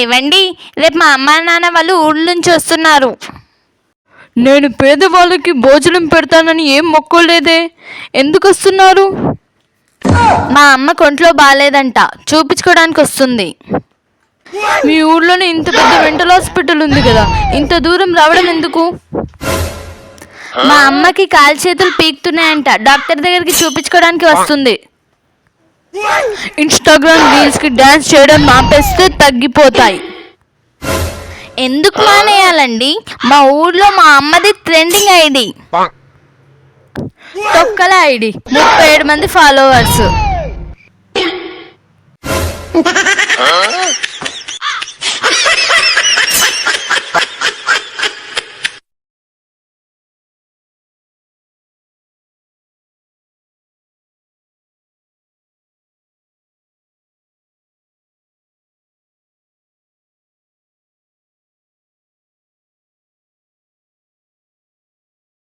ఏవండి? రేపు మా అమ్మ నాన్న వాళ్ళు ఊళ్ళ నుంచి వస్తున్నారు. నేను పేదవాళ్ళకి భోజనం పెడతానని ఏం మొక్కోలేదే? ఎందుకు వస్తున్నారు? మా అమ్మ కొంట్లో బాగాలేదంట చూపించుకోవడానికి వస్తుంది. మీ ఊర్లోనే ఇంత పెద్ద మెంటల్ హాస్పిటల్ ఉంది కదా ఇంత దూరం రావడం ఎందుకు? మా అమ్మకి కాలు చేతులు పీకుతున్నాయంట డాక్టర్ దగ్గరికి చూపించుకోవడానికి వస్తుంది. ఇన్స్టాగ్రామ్ రీల్స్కి డాన్స్ చేయడం మాపేస్తే తగ్గిపోతాయి. ఎందుకు మానేయాలండి? మా ఊర్లో మా అమ్మది ట్రెండింగ్ ఐడి. తొక్కల ఐడి. ముప్పై ఏడు మంది ఫాలోవర్స్